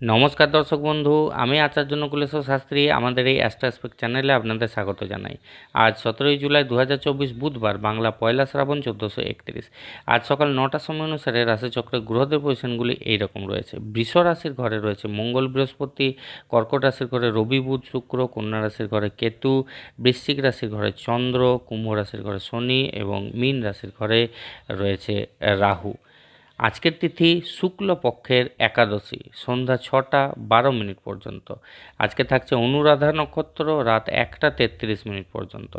নমস্কার দর্শক বন্ধু, আমি আচার্য নকুলেশ্বর শাস্ত্রী, আমাদের এই অ্যাস্ট্রাসপেক্ট চ্যানেলে আপনাদের স্বাগত জানাই। আজ সতেরোই জুলাই দু হাজার চব্বিশ বুধবার, বাংলা পয়লা শ্রাবণ চোদ্দোশো একত্রিশ। আজ সকাল নটার সময় অনুসারে রাশিচক্রের গ্রহদের পজিশনগুলি এইরকম রয়েছে। বৃষ রাশির ঘরে রয়েছে মঙ্গল বৃহস্পতি, কর্কট রাশির ঘরে রবি বুধ শুক্র, কন্যা রাশির ঘরে কেতু, বৃশ্চিক রাশির ঘরে চন্দ্র, কুম্ভ রাশির ঘরে শনি এবং মীন রাশির ঘরে রয়েছে রাহু। আজকের তিথি শুক্লপক্ষের একাদশী, সন্ধ্যা ছটা, বারো মিনিট পর্যন্ত। আজকে থাকছে অনুরাধা নক্ষত্র, রাত একটা তেত্রিশ মিনিট পর্যন্ত।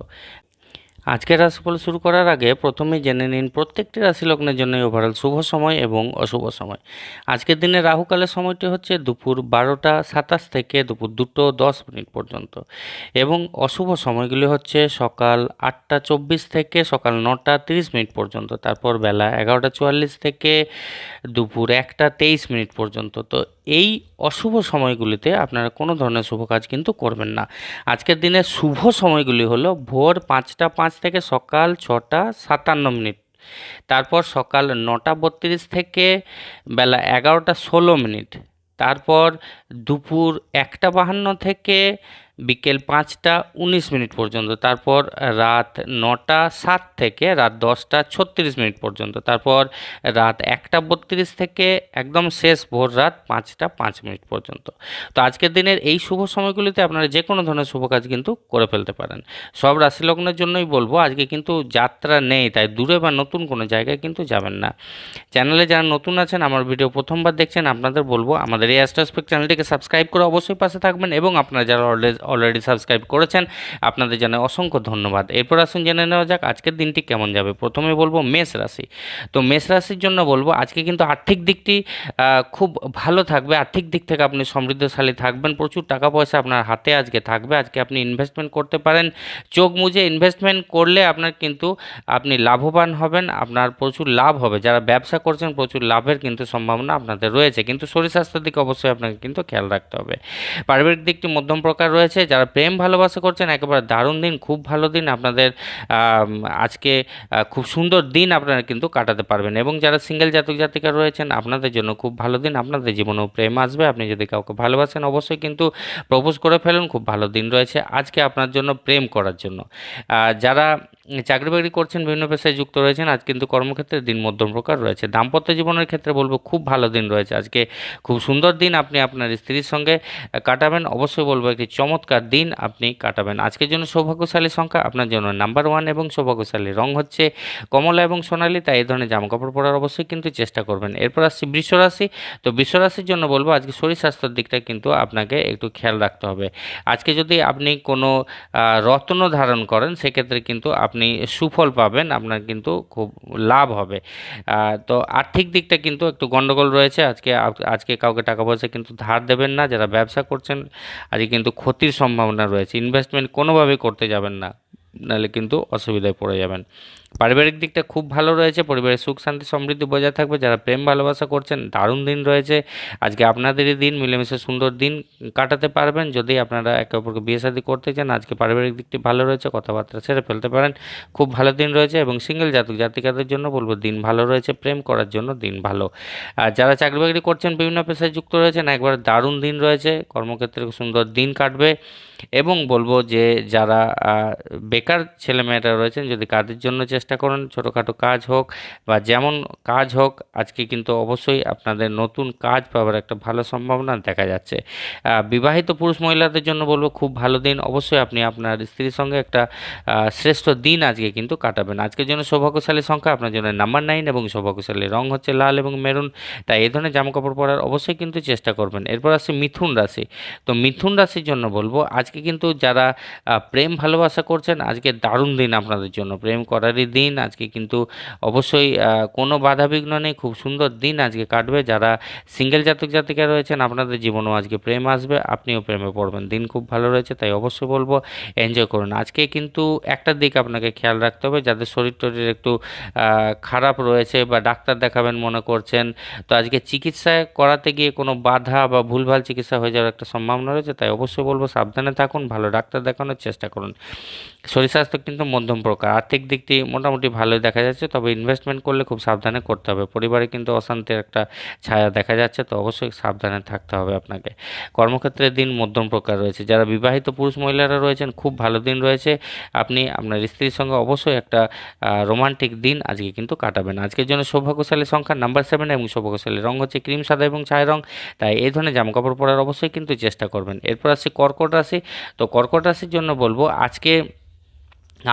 আজকের রাশিফল শুরু করার আগে প্রথমেই জেনে নিন প্রত্যেকটি রাশি লগ্নের জন্য ওভারঅল শুভ সময় এবং অশুভ সময়। আজকের দিনে রাহুকালের সময়টি হচ্ছে দুপুর বারোটা সাতাশ থেকে দুপুর দুটো দশ মিনিট পর্যন্ত এবং অশুভ সময়গুলি হচ্ছে সকাল আটটা চব্বিশ থেকে সকাল নটা তিরিশ মিনিট পর্যন্ত, তারপর বেলা এগারোটা চুয়াল্লিশ থেকে দুপুর একটা তেইশ মিনিট পর্যন্ত। তো এই অশুভ সময়গুলিতে আপনারা কোনো ধরনের শুভ কাজ কিন্তু করবেন না। আজকের দিনের শুভ সময়গুলি হলো ভোর পাঁচটা পাঁচ থেকে সকাল ছটা সাতান্ন মিনিট। তারপর সকাল নটা বত্রিশ থেকে বেলা এগারোটা ষোলো মিনিট। তারপর দুপুর একটা বাহান্ন থেকে বিকেল পাঁচটা উনিশ মিনিট পর্যন্ত, তারপর রাত নটা সাত থেকে রাত দশটা ছত্রিশ মিনিট পর্যন্ত, তারপর রাত একটা বত্রিশ থেকে একদম শেষ ভোর রাত পাঁচটা পাঁচ মিনিট পর্যন্ত। তো আজকের দিনের এই শুভ সময়গুলিতে আপনারা যে কোনো ধরনের শুভ কাজ কিন্তু করে ফেলতে পারেন। সব রাশি লগ্নের জন্যই বলব, আজকে কিন্তু যাত্রা নেই, তাই দূরে বা নতুন কোনো জায়গায় কিন্তু যাবেন না। চ্যানেলে যারা নতুন আছেন, আমার ভিডিও প্রথমবার দেখছেন, আপনাদের বলব, আমাদের এই অ্যাস্ট্রাসপেক্ট চ্যানেলটিকে সাবস্ক্রাইব করে অবশ্যই পাশে থাকবেন এবং আপনারা যারা অলরেডি অলরেডি সাবস্ক্রাইব করেছেন, আপনাদের জানাই অসংখ্য ধন্যবাদ। এরপর আসুন জেনে নেওয়া যাক আজকের দিনটি কেমন যাবে। প্রথমে বলব মেষ রাশি। তো মেষ রাশির জন্য বলব আজকে কিন্তু আর্থিক দিকটি খুব ভালো থাকবে। আর্থিক দিক থেকে আপনি সমৃদ্ধশালী থাকবেন। প্রচুর টাকা পয়সা আপনার হাতে আজকে থাকবে। আজকে আপনি ইনভেস্টমেন্ট করতে পারেন। চোখ মুজে ইনভেস্টমেন্ট করলে আপনার কিন্তু আপনি লাভবান হবেন। আপনার প্রচুর লাভ হবে। যারা ব্যবসা করছেন, প্রচুর লাভের কিন্তু সম্ভাবনা আপনাদের রয়েছে। কিন্তু শরীর স্বাস্থ্যের দিকে অবশ্যই আপনাকে কিন্তু খেয়াল রাখতে হবে। পারিবারিক দিকটি মধ্যম প্রকার রয়েছে। যারা প্রেম ভালোবাসা করছেন, একেবারে দারুণ দিন, খুব ভালো দিন আপনাদের আজকে খুব সুন্দর দিন আপনারা কিন্তু কাটাতে পারবেন। এবং যারা সিঙ্গেল জাতক জাতিকা রয়েছেন, আপনাদের জন্য খুব ভালো দিন, আপনাদের জীবনেও প্রেম আসবে। আপনি যদি কাউকে ভালোবাসেন, অবশ্যই কিন্তু প্রপোজ করে ফেলুন, খুব ভালো দিন রয়েছে আজকে আপনার জন্য প্রেম করার জন্য। যারা চাকরি বাকরি করছেন, বিভিন্ন পেশায় যুক্ত রয়েছেন, আজ কিন্তু কর্মক্ষেত্রে দিন মধ্যম প্রকার রয়েছে। দাম্পত্য জীবনের ক্ষেত্রে বলব, খুব ভালো দিন রয়েছে। আজকে খুব সুন্দর দিন আপনি আপনার স্ত্রীর সঙ্গে কাটাবেন। অবশ্যই বলব, একটি চমৎকার দিন আপনি কাটাবেন। আজকের জন্য সৌভাগ্যশালী সংখ্যা, আপনার জন্য নাম্বার ওয়ান এবং সৌভাগ্যশালী। রং হচ্ছে কমলা এবং সোনালী, তাই এই ধরনের জামাকাপড় পরার অবশ্যই কিন্তু চেষ্টা করবেন। এরপর আসছি বৃষ রাশি। তো বৃষ রাশির জন্য বলব, আজকে শরীর স্বাস্থ্যের দিকটা কিন্তু আপনাকে একটু খেয়াল রাখতে হবে। আজকে যদি আপনি কোনো রত্ন ধারণ করেন, সেক্ষেত্রে কিন্তু আপনি সুফল পাবেন, আপনার কিন্তু খুব লাভ হবে। তো আর্থিক দিকটা কিন্তু একটু গন্ডগোল রয়েছে। আজকে আজকে কাউকে টাকা পয়সা কিন্তু ধার দেবেন না। যারা ব্যবসা করছেন, আজকে কিন্তু ক্ষতির সম্ভাবনা রয়েছে। ইনভেস্টমেন্ট কোনোভাবেই করতে যাবেন না। নাহলে কিন্তু অসুবিধায় পড়ে যাবেন। পারিবারিক দিকটা খুব ভালো রয়েছে, পরিবারের সুখ, শান্তি, সমৃদ্ধি বজায় থাকবে, যারা প্রেম, ভালোবাসা করছেন, দারুণ দিন রয়েছে। আজকে আপনাদেরই দিন, মিলেমিশে সুন্দর দিন কাটাতে পারবেন। যদি আপনারা একে অপরকে বিয়ে শাদী করতে চান, আজকে পারিবারিক দিকটি ভালো রয়েছে, কথাবার্তা ছেড়ে ফেলতে পারেন। খুব ভালো দিন রয়েছে এবং সিঙ্গেল জাতক জাতিকাদের জন্য বলব, দিন ভালো রয়েছে, প্রেম করার জন্য দিন ভালো। আর যারা চাকরি বাকরি করছেন, বিভিন্ন পেশায় যুক্ত রয়েছেন, একবার দারুণ দিন রয়েছে, কর্মক্ষেত্রে সুন্দর দিন কাটবে। এবং বলব যে যারা বেকার ছেলেমেয়েরা রয়েছেন, যদি কাজের জন্য চেষ্টা করেন, ছোটোখাটো কাজ হোক বা যেমন কাজ হোক, আজকে কিন্তু অবশ্যই আপনাদের নতুন কাজ পাওয়ার একটা ভালো সম্ভাবনা দেখা যাচ্ছে। বিবাহিত পুরুষ মহিলাদের জন্য বলব খুব ভালো দিন। অবশ্যই আপনি আপনার স্ত্রীর সঙ্গে একটা শ্রেষ্ঠ দিন আজকে কিন্তু কাটাবেন। আজকের জন্য সৌভাগ্যশালী সংখ্যা, আপনার জন্য নাম্বার নাইন এবং সৌভাগ্যশালী রং হচ্ছে লাল এবং মেরুন তাই এই ধরনের জামাকাপড় পরার অবশ্যই কিন্তু চেষ্টা করবেন। এরপর আসছে মিথুন রাশি। তো মিথুন রাশির জন্য বলব, আজকে কিন্তু যারা প্রেম ভালোবাসা করছেন, আজকে দারুণ দিন আপনাদের জন্য। প্রেম করারই দিন আজকে কিন্তু অবশ্যই কোনো বাধা বিঘ্ন নেই, খুব সুন্দর দিন আজকে কাটবে। যারা সিঙ্গেল জাতক জাতিকা রয়েছেন, আপনাদের জীবনেও আজকে প্রেম আসবে, আপনিও প্রেমে পড়বেন। দিন খুব ভালো রয়েছে, তাই অবশ্যই বলব এনজয় করুন। আজকে কিন্তু একটা দিক আপনাকে খেয়াল রাখতে হবে, যাদের শরীর টরীর একটু খারাপ রয়েছে বা ডাক্তার দেখাবেন মনে করছেন, তো আজকে চিকিৎসা করাতে গিয়ে কোনো বাধা বা ভুলভাল চিকিৎসা হয়ে যাওয়ার একটা সম্ভাবনা রয়েছে, তাই অবশ্যই বলব, সাবধানে থাকুন, ভালো ডাক্তার দেখানোর চেষ্টা করুন। শরীর স্বাস্থ্য কিন্তু মধ্যম প্রকার। আর্থিক দিকটি মোটামুটি মোটামুটি ভালোই দেখা যাচ্ছে। তবে ইনভেস্টমেন্ট করলে খুব সাবধানে করতে হবে। পরিবারে কিন্তু অশান্তির একটা ছায়া দেখা যাচ্ছে, তো অবশ্যই সাবধানে থাকতে হবে আপনাকে। কর্মক্ষেত্রে দিন মধ্যম প্রকার রয়েছে। যারা বিবাহিত পুরুষ মহিলারা রয়েছেন, খুব ভালো দিন রয়েছে। আপনি আপনার স্ত্রীর সঙ্গে অবশ্যই একটা রোমান্টিক দিন আজকে কিন্তু কাটাবেন। আজকের জন্য সৌভাগ্যশালী সংখ্যা নাম্বার সেভেন এবং সৌভাগ্যশালী রং হচ্ছে ক্রিম, সাদা এবং ছায় রং। তাই এই ধরনের জামাকাপড় পরার অবশ্যই কিন্তু চেষ্টা করবেন। এরপর আসছে কর্কট রাশি। তো কর্কট রাশির জন্য বলব, আজকে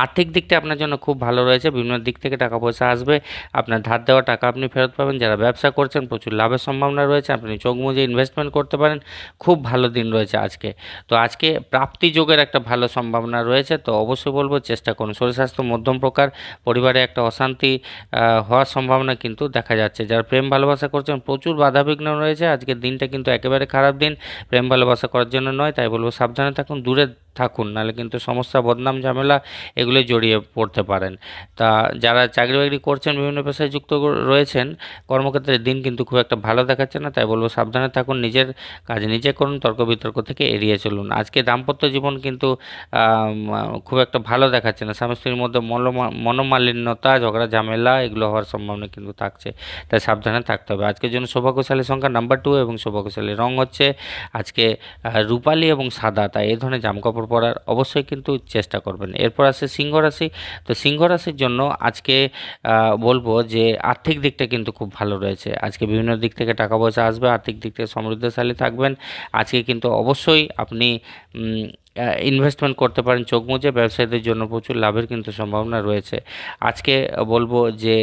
আর্থিক দিকটা আপনার জন্য খুব ভালো রয়েছে, বিভিন্ন দিক থেকে টাকা পয়সা আসবে, আপনার ধার দেওয়া টাকা আপনি ফেরত পাবেন, যারা ব্যবসা করছেন প্রচুর লাভের সম্ভাবনা রয়েছে, আপনি চোখ মুজে ইনভেস্টমেন্ট করতে পারেন, খুব ভালো দিন রয়েছে আজকে। তো আজকে প্রাপ্তি যোগের একটা ভালো সম্ভাবনা রয়েছে, তো অবশ্যই বলব চেষ্টা করুন, শরীর স্বাস্থ্য মধ্যম প্রকার, পরিবারে একটা অশান্তি হওয়ার সম্ভাবনা কিন্তু দেখা যাচ্ছে। যারা প্রেম ভালোবাসা করছেন, প্রচুর বাধাবিঘ্ন রয়েছে, আজকের দিনটা কিন্তু একেবারে খারাপ দিন, প্রেম ভালোবাসা করার জন্য নয়, তাই বলব সাবধানে থাকুন, দূরে থাকুন, নাহলে কিন্তু সমস্যা, বদনাম, ঝামেলা এগুলো জড়িয়ে পড়তে পারেন। তা যারা চাকরি বাকরি করছেন, বিভিন্ন পেশায় যুক্ত রয়েছেন, কর্মক্ষেত্রে দিন কিন্তু খুব একটা ভালো দেখাচ্ছে না, তাই বলব সাবধানে থাকুন, নিজের কাজ নিজে করুন, তর্ক বিতর্ক থেকে এড়িয়ে চলুন। আজকে দাম্পত্য জীবন কিন্তু খুব একটা ভালো দেখাচ্ছে না। স্বামী স্ত্রীর মধ্যে মনোমালিন্যতা, ঝগড়া, ঝামেলা এগুলো হওয়ার সম্ভাবনা কিন্তু থাকছে, তাই সাবধানে থাকতে হবে। আজকের জন্য সৌভাগ্যশালী সংখ্যা নাম্বার টু এবং সৌভাগ্যশালী রং হচ্ছে আজকে রূপালি এবং সাদা, তাই এই ধরনের জামাকাপড় পড়ার অবশ্যই কিন্তু চেষ্টা করবেন। এরপর আছে সিংহ রাশি। তো সিংহ রাশির জন্য আজকে বলব যে আর্থিক দিকটা কিন্তু খুব ভালো রয়েছে। আজকে বিভিন্ন দিক থেকে টাকা পয়সা আসবে, আর্থিক দিক থেকে সমৃদ্ধশালী থাকবেন। আজকে কিন্তু অবশ্যই আপনি ইনভেস্টমেন্ট করতে পারেন, চোখ মুজে ব্যবসায়ীদের জন্য প্রচুর লাভের কিন্তু সম্ভাবনা রয়েছে। আজকে বলব যে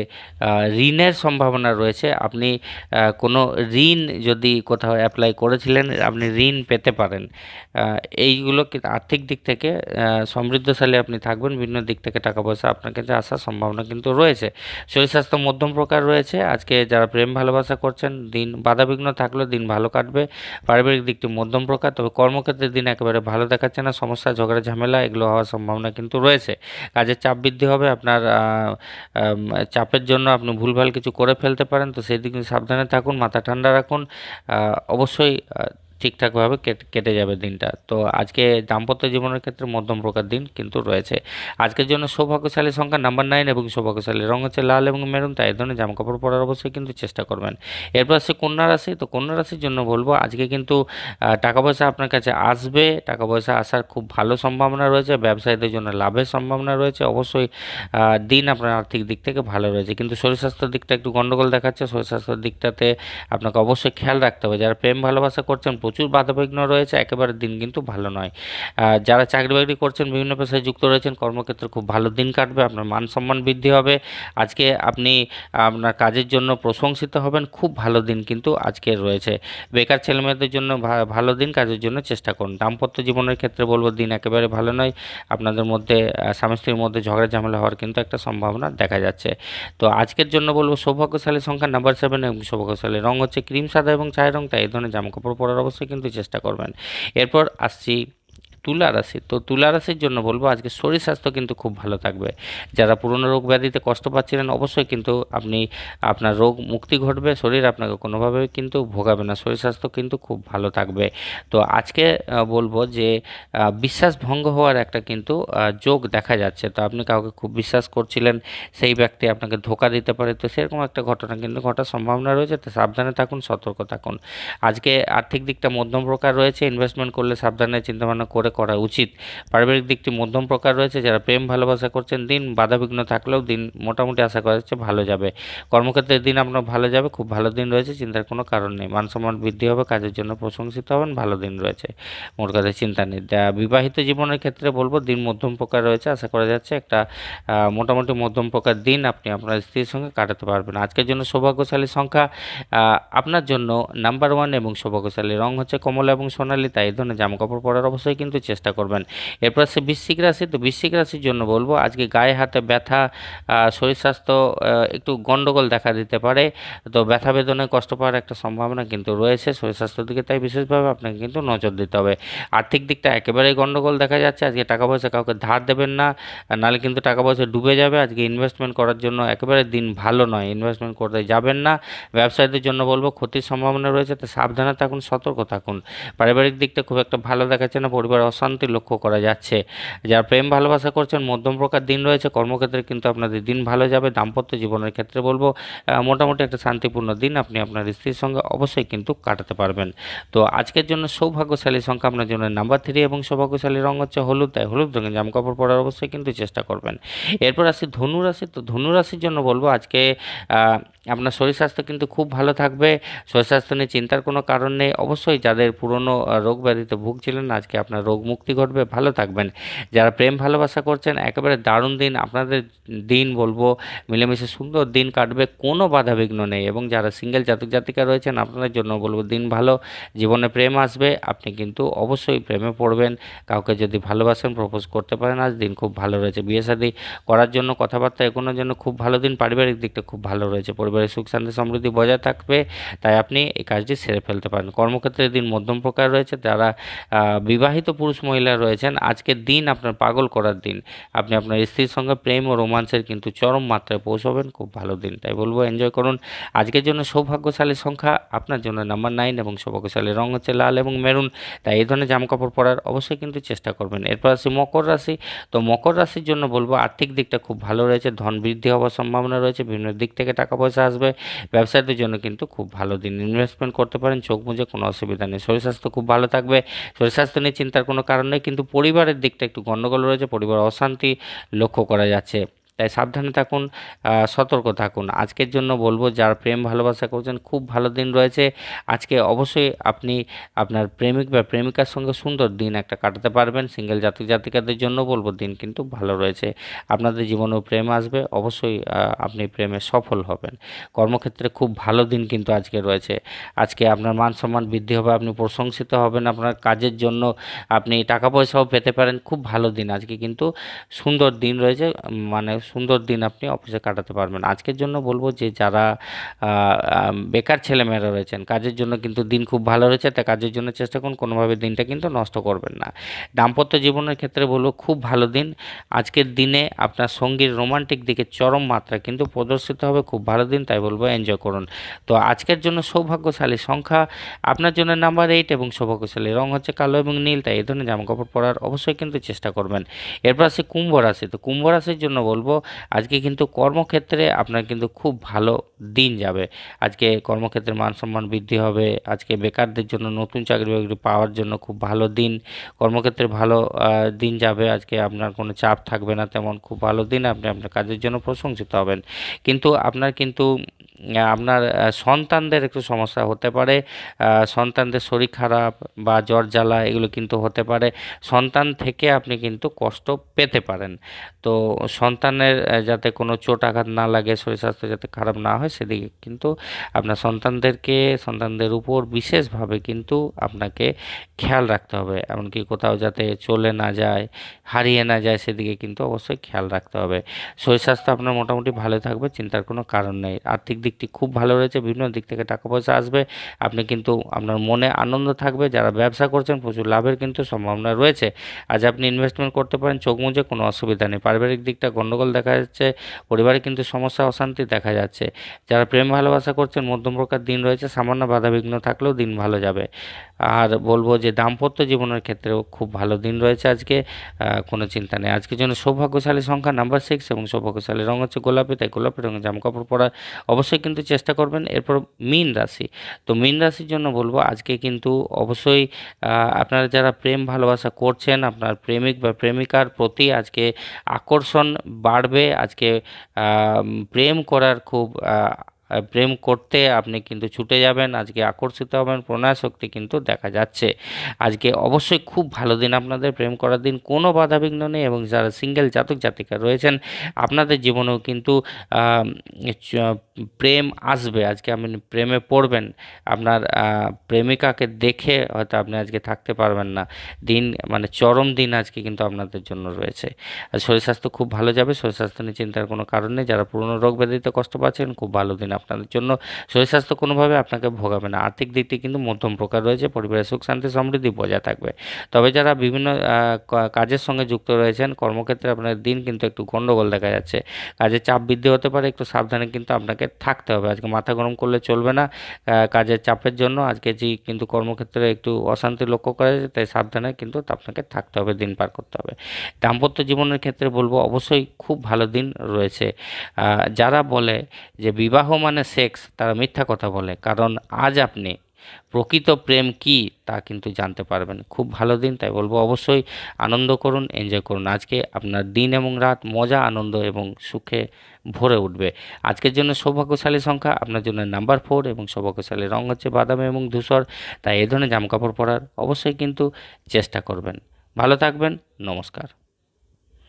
ঋণের সম্ভাবনা রয়েছে। আপনি কোনো ঋণ যদি কোথাও অ্যাপ্লাই করেছিলেন, আপনি ঋণ পেতে পারেন। এইগুলো আর্থিক দিক থেকে সমৃদ্ধশালী আপনি থাকবেন, বিভিন্ন দিক থেকে টাকা পয়সা আপনার কাছে আসার সম্ভাবনা কিন্তু রয়েছে। শরীর স্বাস্থ্য মধ্যম প্রকার রয়েছে। আজকে যারা প্রেম ভালোবাসা করছেন, দিন বাধাবিঘ্ন থাকলেও দিন ভালো কাটবে। পারিবারিক দিকটি মধ্যম প্রকার, তবে কর্মক্ষেত্রের দিন একেবারে ভালো দেখাচ্ছে না, সমস্যা, ঝগড়া, ঝামেলা, এগুলো হওয়ার সম্ভাবনা কিন্তু রয়েছে। কাজের চাপ বৃদ্ধি হবে, আপনার চাপের জন্য আপনি ভুলভাল কিছু করে ফেলতে পারেন, তো সেই দিকে সাবধানে থাকুন, মাথা ঠান্ডা রাখুন। অবশ্যই ঠিকঠাকভাবে কেটে যাবে দিনটা। তো আজকে দাম্পত্য জীবনের ক্ষেত্রে মধ্যম প্রকার দিন কিন্তু রয়েছে। আজকের জন্য সৌভাগ্যশালী সংখ্যা নাম্বার নাইন এবং সৌভাগ্যশালী রং হচ্ছে লাল এবং মেরুন, তাই ধরনের জামাকাপড় পরার অবশ্যই কিন্তু চেষ্টা করবেন। এরপর আসছে কন্যা রাশি। তো কন্যা রাশির জন্য বলব, আজকে কিন্তু টাকা পয়সা আপনার কাছে আসবে। টাকা পয়সা আসার খুব ভালো সম্ভাবনা রয়েছে। ব্যবসায়ীদের জন্য লাভের সম্ভাবনা রয়েছে। অবশ্যই দিন আপনার আর্থিক দিক থেকে ভালো রয়েছে। কিন্তু শরীর স্বাস্থ্যের দিকটা একটু গণ্ডগোল দেখাচ্ছে। শরীর স্বাস্থ্যের দিকটাতে আপনাকে অবশ্যই খেয়াল রাখতে হবে। যারা প্রেম ভালোবাসা করছেন প্রচুর বাধাবিঘ্ন রয়েছে, একেবারে দিন কিন্তু ভালো নয়। যারা চাকরি বাকরি করছেন, বিভিন্ন পেশায় যুক্ত রয়েছেন, কর্মক্ষেত্রে খুব ভালো দিন কাটবে, আপনার মান সম্মান বৃদ্ধি হবে। আজকে আপনি আপনার কাজের জন্য প্রশংসিত হবেন, খুব ভালো দিন কিন্তু আজকে রয়েছে। বেকার ছেলেমেয়েদের জন্য ভালো দিন, কাজের জন্য চেষ্টা করুন। দাম্পত্য জীবনের ক্ষেত্রে বলব, দিন একেবারে ভালো নয়। আপনাদের মধ্যে স্বামী স্ত্রীর মধ্যে ঝগড়া ঝামেলা হওয়ার কিন্তু একটা সম্ভাবনা দেখা যাচ্ছে। তো আজকের জন্য বলব, সৌভাগ্যশালী সংখ্যা নাম্বার সেভেন এবং সৌভাগ্যশালী রং হচ্ছে ক্রিম, সাদা এবং চায় রং, তাই এই ধরনের জামাকাপড় পরার অবশ্যই কিন্তু চেষ্টা করবেন। এরপর আসছি তুলা রাশি তো তুলা রাশির জন্য বলব আজকে শরীর স্বাস্থ্য কিন্তু খুব ভালো থাকবে। যারা পুরনো রোগ ব্যাধিতে কষ্ট পাচ্ছিলেন, অবশ্যই কিন্তু আপনি আপনার রোগ মুক্তি ঘটবে, শরীর আপনাকে কোনোভাবে কিন্তু ভোগাবে না, শরীর স্বাস্থ্য কিন্তু খুব ভালো থাকবে। তো আজকে বলব যে বিশ্বাস ভঙ্গ হওয়ার একটা কিন্তু যোগ দেখা যাচ্ছে। তো আপনি কাউকে খুব বিশ্বাস করছিলেন, সেই ব্যক্তি আপনাকে ধোকা দিতে পারে, তো সেরকম একটা ঘটনা কিন্তু ঘটার সম্ভাবনা রয়েছে। তো সাবধানে থাকুন, সতর্ক থাকুন। আজকে আর্থিক দিকটা মধ্যম প্রকার রয়েছে ইনভেস্টমেন্ট করলে সাবধানে চিন্তাভাবনা করে করা উচিত। পারিবারিক দিকটি মধ্যম প্রকার রয়েছে, যারা প্রেম, ভালোবাসা করছেন, দিন বাধাবিঘ্ন থাকলেও দিন মোটামুটি আশা করা যাচ্ছে ভালো যাবে। কর্মক্ষেত্রের দিন আপনার ভালো যাবে, খুব ভালো দিন রয়েছে, চিন্তার কোনো কারণ নেই। মান সম্মান বৃদ্ধি হবে, কাজের জন্য প্রশংসিত হবেন, ভালো দিন রয়েছে। মোট কথা চিন্তা নেই। বিবাহিত জীবনের ক্ষেত্রে বলব, দিন মধ্যম প্রকার রয়েছে, আশা করা যাচ্ছে একটা মোটামুটি মধ্যম প্রকার দিন আপনি আপনার স্ত্রীর সঙ্গে কাটাতে পারবেন। আজকের জন্য সৌভাগ্যশালী সংখ্যা আপনার জন্য নাম্বার ওয়ান এবং সৌভাগ্যশালী রং হচ্ছে কমলা এবং সোনালি, তাই এই ধরনের জামাকাপড় পরার অবশ্যই কিন্তু চেষ্টা করবেন। এরপর আছে বৃশ্চিক রাশি, তো বৃশ্চিক রাশির জন্য বলব, আজকে গায়ে হাতে ব্যথা শরীর স্বাস্থ্য একটু গণ্ডগোল দেখা দিতে পারে, তো ব্যথা বেদনায় কষ্ট পাওয়ার একটা সম্ভাবনা কিন্তু রয়েছে, শরীর স্বাস্থ্যের দিকে তাই বিশেষভাবে আপনাকে কিন্তু নজর দিতে হবে। আর্থিক দিকটা একেবারেই গণ্ডগোল দেখা যাচ্ছে, আজকে টাকা পয়সা কাউকে ধার দেবেন না নাহলে কিন্তু টাকা পয়সা ডুবে যাবে, আজকে ইনভেস্টমেন্ট করার জন্য একেবারে দিন ভালো নয় ইনভেস্টমেন্ট করতে যাবেন না। ব্যবসায়ীদের জন্য বলব, ক্ষতির সম্ভাবনা রয়েছে, তো সাবধানে থাকুন, সতর্ক থাকুন। পারিবারিক দিকটা খুব একটা ভালো দেখাচ্ছে না পরিবার অশান্তি লক্ষ্য করা যাচ্ছে। যারা প্রেম ভালোবাসা করছেন, মধ্যম প্রকার দিন রয়েছে। কর্মক্ষেত্রে কিন্তু আপনাদের দিন ভালো যাবে। দাম্পত্য জীবনের ক্ষেত্রে বলব মোটামুটি একটা শান্তিপূর্ণ দিন আপনি আপনার স্ত্রীর সঙ্গে অবশ্যই কিন্তু কাটাতে পারবেন। তো আজকের জন্য সৌভাগ্যশালী সংখ্যা আপনার জন্য নাম্বার থ্রি এবং সৌভাগ্যশালী রং হচ্ছে হলুদ। তাই হলুদ রঙের জামা কাপড় পরার অবশ্যই কিন্তু চেষ্টা করবেন। এরপর আসি ধনু রাশি। তো ধনু রাশির জন্য বলব, আজকে আপনার শরীর স্বাস্থ্য কিন্তু খুব ভালো থাকবে। শরীর স্বাস্থ্য নিয়ে চিন্তার কোনো কারণ নেই। অবশ্যই যাদের পুরনো রোগ ব্যাধিতে ভুগছিলেন, আজকে আপনার রোগ মুক্তি ঘটবে ভালো থাকবেন। যারা প্রেম ভালোবাসা করছেন একেবারে দারুণ দিন। আপনাদের দিন বলব মিলেমিশে সুন্দর দিন কাটবে কোনো বাধা বিঘ্ন নেই। এবং যারা সিঙ্গেল জাতক জাতিকা রয়েছেন আপনাদের জন্য বলব দিন ভালো জীবনে প্রেম আসবে আপনি কিন্তু অবশ্যই প্রেমে পড়বেন। কাউকে যদি ভালোবাসেন প্রপোজ করতে পারেন আজ দিন খুব ভালো রয়েছে। বিয়ে শাদী করার জন্য কথাবার্তা এগোনোর জন্য খুব ভালো দিন পারিবারিক দিকটা খুব ভালো রয়েছে। পরিবারের সুখ শান্তি সমৃদ্ধি বজায় থাকবে তাই আপনি এই কাজটি সেরে ফেলতে পারেন। কর্মক্ষেত্রে দিন মধ্যম প্রকার রয়েছে আহ, বিবাহিত পুরুষ মহিলা রয়েছেন। আজকের দিন আপনার পাগল করার দিন। আপনি আপনার স্ত্রীর সঙ্গে প্রেম ও রোমান্সের কিন্তু চরম মাত্রায় পৌঁছবেন। খুব ভালো দিন। তাই বলব এনজয় করুন। আজকের জন্য সৌভাগ্যশালী সংখ্যা আপনার জন্য নাম্বার নাইন এবং সৌভাগ্যশালী রং হচ্ছে লাল এবং মেরুন। তাই এই ধরনের জামা কাপড় পরার অবশ্যই কিন্তু চেষ্টা করবেন। এরপর আসি মকর রাশি। তো মকর রাশির জন্য বলব, আর্থিক দিকটা খুব ভালো রয়েছে। ধন বৃদ্ধি হওয়ার সম্ভাবনা রয়েছে। বিভিন্ন দিক থেকে টাকা পয়সা আসবে। ব্যবসায়ীদের জন্য কিন্তু খুব ভালো দিন। ইনভেস্টমেন্ট করতে পারেন। চোখ মুজে কোনো অসুবিধা নেই। শরীর স্বাস্থ্য খুব ভালো থাকবে। শরীর স্বাস্থ্য নিয়ে চিন্তার কোনো কারণ কিন্তু পরিবারের দিকটা একটু গণ্ডগোল রয়েছে পরিবার অশান্তি লক্ষ্য করা যাচ্ছে। তাই সাবধানে থাকুন সতর্ক থাকুন। আজকের জন্য বলব, যার প্রেম ভালোবাসা করছেন, খুব ভালো দিন রয়েছে। আজকে অবশ্যই আপনি আপনার প্রেমিক বা প্রেমিকার সঙ্গে সুন্দর দিন একটা কাটাতে পারবেন। সিঙ্গেল জাতক জাতিকাদের জন্য বলব, দিন কিন্তু ভালো রয়েছে। আপনাদের জীবনেও প্রেম আসবে, অবশ্যই আপনি প্রেমে সফল হবেন। কর্মক্ষেত্রে খুব ভালো দিন কিন্তু আজকে রয়েছে। আজকে আপনার মান সম্মান বৃদ্ধি হবে, আপনি প্রশংসিত হবেন, আপনার কাজের জন্য আপনি টাকা পয়সাও পেতে পারেন। খুব ভালো দিন আজকে কিন্তু। সুন্দর দিন রয়েছে মানে সুন্দর দিন আপনি অফিসে কাটাতে পারবেন। আজকের জন্য বলব যে যারা বেকার ছেলেমেয়েরা রয়েছেন, কাজের জন্য কিন্তু দিন খুব ভালো রয়েছে তাই কাজের জন্য চেষ্টা করুন, কোনোভাবে দিনটা কিন্তু নষ্ট করবেন না। দাম্পত্য জীবনের ক্ষেত্রে বলব, খুব ভালো দিন। আজকের দিনে আপনার সঙ্গীর রোমান্টিক দিকে চরম মাত্রা কিন্তু প্রদর্শিত হবে, খুব ভালো দিন, তাই বলব এনজয় করুন। তো আজকের জন্য সৌভাগ্যশালী সংখ্যা, আপনার জন্য নাম্বার এইট এবং সৌভাগ্যশালী রং হচ্ছে কালো এবং নীল, তাই এই ধরনের জামাকাপড় পরার অবশ্যই কিন্তু চেষ্টা করবেন। এরপর আসে কুম্ভ রাশি, তো কুম্ভ রাশির জন্য বলব আজকে কিন্তু কর্মক্ষেত্রে আপনার কিন্তু খুব ভালো দিন যাবে। আজকে কর্মক্ষেত্রে মান সম্মান বৃদ্ধি হবে। আজকে বেকারদের জন্য নতুন চাকরি বাকরি পাওয়ার জন্য খুব ভালো দিন। কর্মক্ষেত্রে ভালো দিন যাবে। আজকে আপনার কোনো চাপ থাকবে না তেমন। খুব ভালো দিন। আপনি আপনার কাজের জন্য প্রশংসিত হবেন। কিন্তু আপনার কিন্তু আপনার সন্তানদের একটু সমস্যা হতে পারে। সন্তানদের শরীর খারাপ বা জ্বর, জ্বালা এগুলো কিন্তু হতে পারে। সন্তান থেকে আপনি কিন্তু কষ্ট পেতে পারেন। তো সন্তানের যাতে কোনো চোট আঘাত না লাগে, শরীর স্বাস্থ্য যাতে খারাপ না হয় সেদিকে কিন্তু আপনার সন্তানদেরকে, সন্তানদের উপর বিশেষভাবে কিন্তু আপনাকে খেয়াল রাখতে হবে। এমনকি কোথাও যাতে চলে না যায়, হারিয়ে না যায় সেদিকে কিন্তু অবশ্যই খেয়াল রাখতে হবে। শরীর স্বাস্থ্য আপনার মোটামুটি ভালো থাকবে, চিন্তার কোনো কারণ নেই। আর্থিক দিকটি খুব ভালো রয়েছে, বিভিন্ন দিক থেকে টাকা পয়সা আসবে, আপনি কিন্তু আপনার মনে আনন্দ থাকবে। যারা ব্যবসা করছেন, প্রচুর লাভের কিন্তু সম্ভাবনা রয়েছে। আজ আপনি ইনভেস্টমেন্ট করতে পারেন, চোখ মুজে কোনো অসুবিধা নেই। পারিবারিক দিকটা গণ্ডগোল দেখা যাচ্ছে, পরিবারে কিন্তু সমস্যা, অশান্তি দেখা যাচ্ছে। যারা প্রেম ভালোবাসা করছেন, মধ্যম প্রকার দিন রয়েছে, সামান্য বাধাবিঘ্ন থাকলেও দিন ভালো যাবে। আর বলব যে দাম্পত্য জীবনের ক্ষেত্রেও খুব ভালো দিন রয়েছে আজকে কোনো চিন্তা নেই। আজকের জন্য সৌভাগ্যশালী সংখ্যা নাম্বার সিক্স এবং সৌভাগ্যশালী রঙ হচ্ছে গোলাপি, তাই গোলাপি রঙের জামাকাপড় পরার অবশ্যই কিন্তু চেষ্টা করবেন। এরপর মীন রাশি। তো মীন রাশির জন্য বলব আজকে কিন্তু অবশ্যই আপনারা যারা প্রেম ভালোবাসা করছেন, আপনার প্রেমিক বা প্রেমিকার প্রতি আজকে আকর্ষণ বাড়বে। আজকে প্রেম করার খুব প্রেম করতে আপনি কিন্তু ছুটে যাবেন, আজকে আকর্ষিত হবেন, প্রণয় শক্তি কিন্তু দেখা যাচ্ছে। আজকে অবশ্যই খুব ভালো দিন আপনাদের, প্রেম করার দিন কোনো বাধাবিঘ্ন নেই এবং যারা সিঙ্গেল জাতক জাতিকা রয়েছেন, আপনাদের জীবনেও কিন্তু প্রেম আসবে। আজকে আপনি প্রেমে পড়বেন, আপনার প্রেমিকাকে দেখে হয়তো আপনি আজকে থাকতে পারবেন না। দিন মানে চরম দিন আজকে কিন্তু আপনাদের জন্য রয়েছে। আর শরীর স্বাস্থ্য খুব ভালো যাবে, শরীর স্বাস্থ্য নিয়ে চিন্তার কোনো কারণ নেই। যারা পুরনো রোগ ব্যাধিতে কষ্ট পাচ্ছেন, খুব ভালো দিন আপনাদের জন্য শরীর স্বাস্থ্য কোনোভাবে আপনাকে ভোগাবে না। আর্থিক দিকটি কিন্তু মধ্যম প্রকার রয়েছে, পরিবারের সুখ, শান্তি, সমৃদ্ধি বজায় থাকবে। তবে যারা বিভিন্ন কাজের সঙ্গে যুক্ত রয়েছেন, কর্মক্ষেত্রে আপনার দিন কিন্তু একটু গণ্ডগোল দেখা যাচ্ছে। কাজের চাপ বৃদ্ধি হতে পারে, একটু সাবধানে কিন্তু আপনাকে থাকতে হবে। আজকে মাথা গরম করলে চলবে না কাজের চাপের জন্য। আজকে যে কিন্তু কর্মক্ষেত্রে একটু অশান্তি লক্ষ্য করা যাচ্ছে তাই সাবধানে কিন্তু আপনাকে থাকতে হবে, দিন পার করতে হবে। দাম্পত্য জীবনের ক্ষেত্রে বলব, অবশ্যই খুব ভালো দিন রয়েছে। যারা বলে যে বিবাহ মানে সেক্স, তারা মিথ্যা কথা বলে। কারণ আজ আপনি প্রকৃত প্রেম কি, তা কিন্তু জানতে পারবেন। খুব ভালো দিন, তাই বলব অবশ্যই আনন্দ করুন, এনজয় করুন। আজকে আপনার দিন এবং রাত মজা, আনন্দ এবং সুখে ভরে উঠবে। আজকের জন্য সৌভাগ্যশালী সংখ্যা, আপনার জন্য নাম্বার ফোর এবং সৌভাগ্যশালী রং হচ্ছে বাদামি এবং ধূসর। তাই এই ধরনের জামাকাপড় পরার অবশ্যই কিন্তু চেষ্টা করবেন। ভালো থাকবেন, নমস্কার।